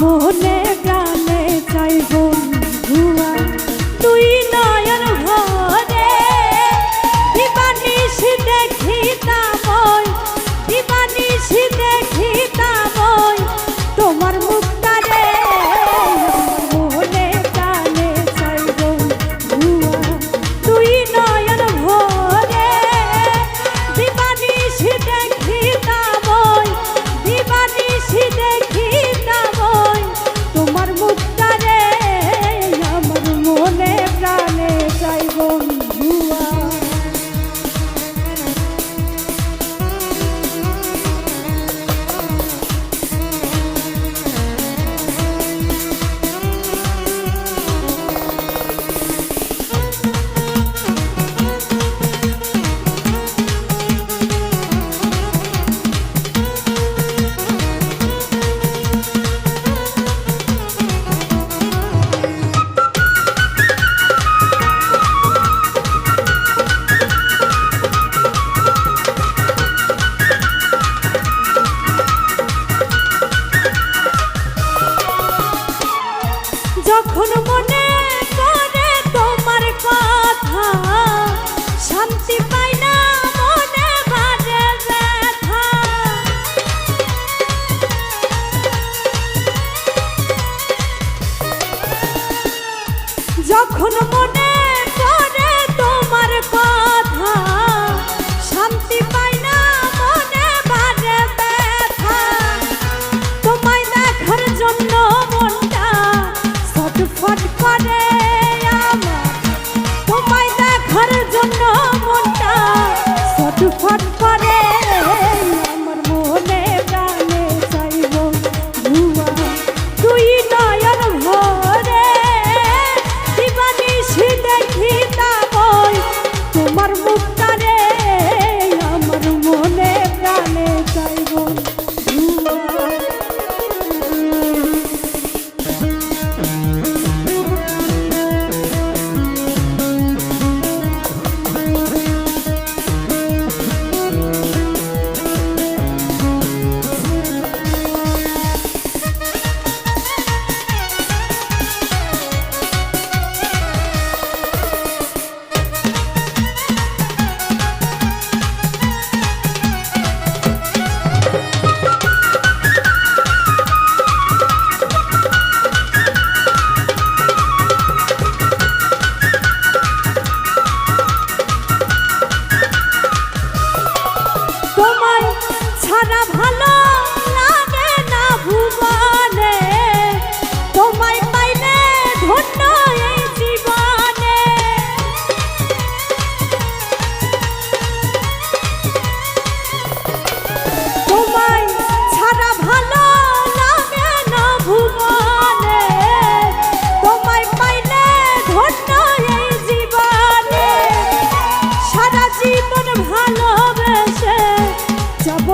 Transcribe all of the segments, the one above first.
মনে যখন মনে Thank. ছাড়া ভালো লাগে না ভুবনে? তোমায় পাইলে ধন্য এই জীবনে। তোমায় ছাড়া ভালো লাগে না ভুবনে? তোমায় পাইলে ধন্য এই জীবনে। সারা জীবন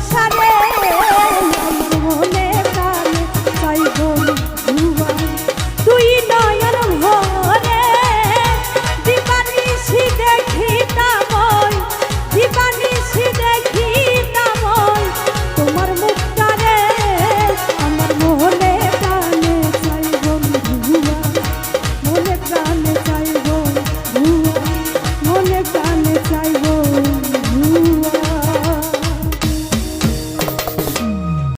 사랑.